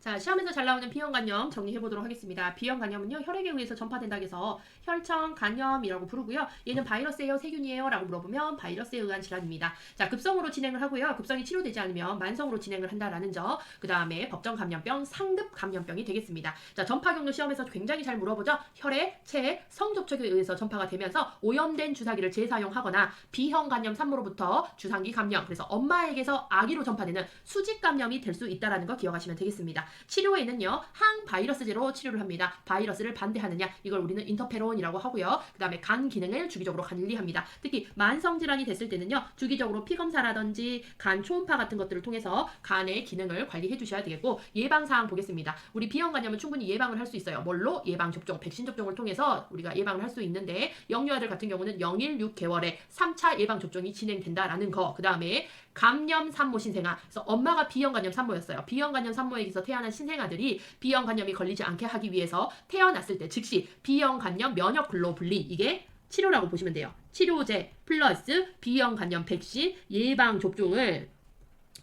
자, 시험에서 잘 나오는 B형 간염 정리해 보도록 하겠습니다. B형 간염은요, 혈액에 의해서 전파된다고 해서 혈청 간염이라고 부르고요. 얘는 바이러스예요, 세균이에요? 라고 물어보면 바이러스에 의한 질환입니다. 자, 급성으로 진행을 하고요. 급성이 치료되지 않으면 만성으로 진행을 한다라는 점. 그 다음에 법정 감염병, 상급 감염병이 되겠습니다. 자, 전파 경로 시험에서 굉장히 잘 물어보죠. 혈액, 체, 성접촉에 의해서 전파가 되면서 오염된 주사기를 재사용하거나 B형 간염 산모로부터 주상기 감염, 그래서 엄마에게서 아기로 전파되는 수직 감염이 될 수 있다라는 거 기억하시면 되겠습니다. 치료에는요 항바이러스제로 치료를 합니다. 바이러스를 반대하느냐 이걸 우리는 인터페론이라고 하고요. 그 다음에 간 기능을 주기적으로 관리합니다. 특히 만성 질환이 됐을 때는요 주기적으로 피 검사라든지 간 초음파 같은 것들을 통해서 간의 기능을 관리해 주셔야 되겠고 예방 사항 보겠습니다. 우리 B형 간염은 충분히 예방을 할 수 있어요. 뭘로 예방 접종, 백신 접종을 통해서 우리가 예방을 할 수 있는데 영유아들 같은 경우는 0일 6개월에 3차 예방 접종이 진행된다라는 거. 그 다음에 감염 산모 신생아. 그래서 엄마가 B형 간염 산모였어요. B형 간염 산모에게서 태어난 신생아들이 B형 간염이 걸리지 않게 하기 위해서 태어났을 때 즉시 B형 간염 면역 글로불린 이게 치료라고 보시면 돼요. 치료제 플러스 B형 간염 백신 예방 접종을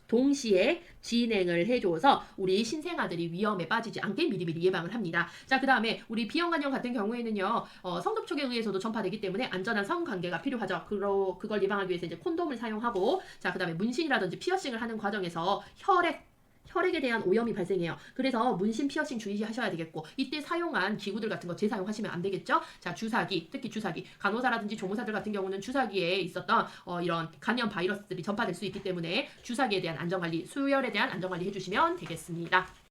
동시에 진행을 해줘서 우리 신생아들이 위험에 빠지지 않게 미리미리 예방을 합니다. 자, 그 다음에 우리 B형 간염 같은 경우에는요, 어, 성접촉에 의해서도 전파되기 때문에 안전한 성관계가 필요하죠. 그러, 그걸 예방하기 위해서 이제 콘돔을 사용하고, 자, 그 다음에 문신이라든지 피어싱을 하는 과정에서 혈액 혈액에 대한 오염이 발생해요. 그래서 문신 피어싱 주의하셔야 되겠고 이때 사용한 기구들 같은 거 재사용하시면 안 되겠죠. 자 주사기 특히 주사기 간호사라든지 조무사들 같은 경우는 주사기에 있었던 어, 이런 간염 바이러스들이 전파될 수 있기 때문에 주사기에 대한 안전관리 수혈에 대한 안전관리 해주시면 되겠습니다.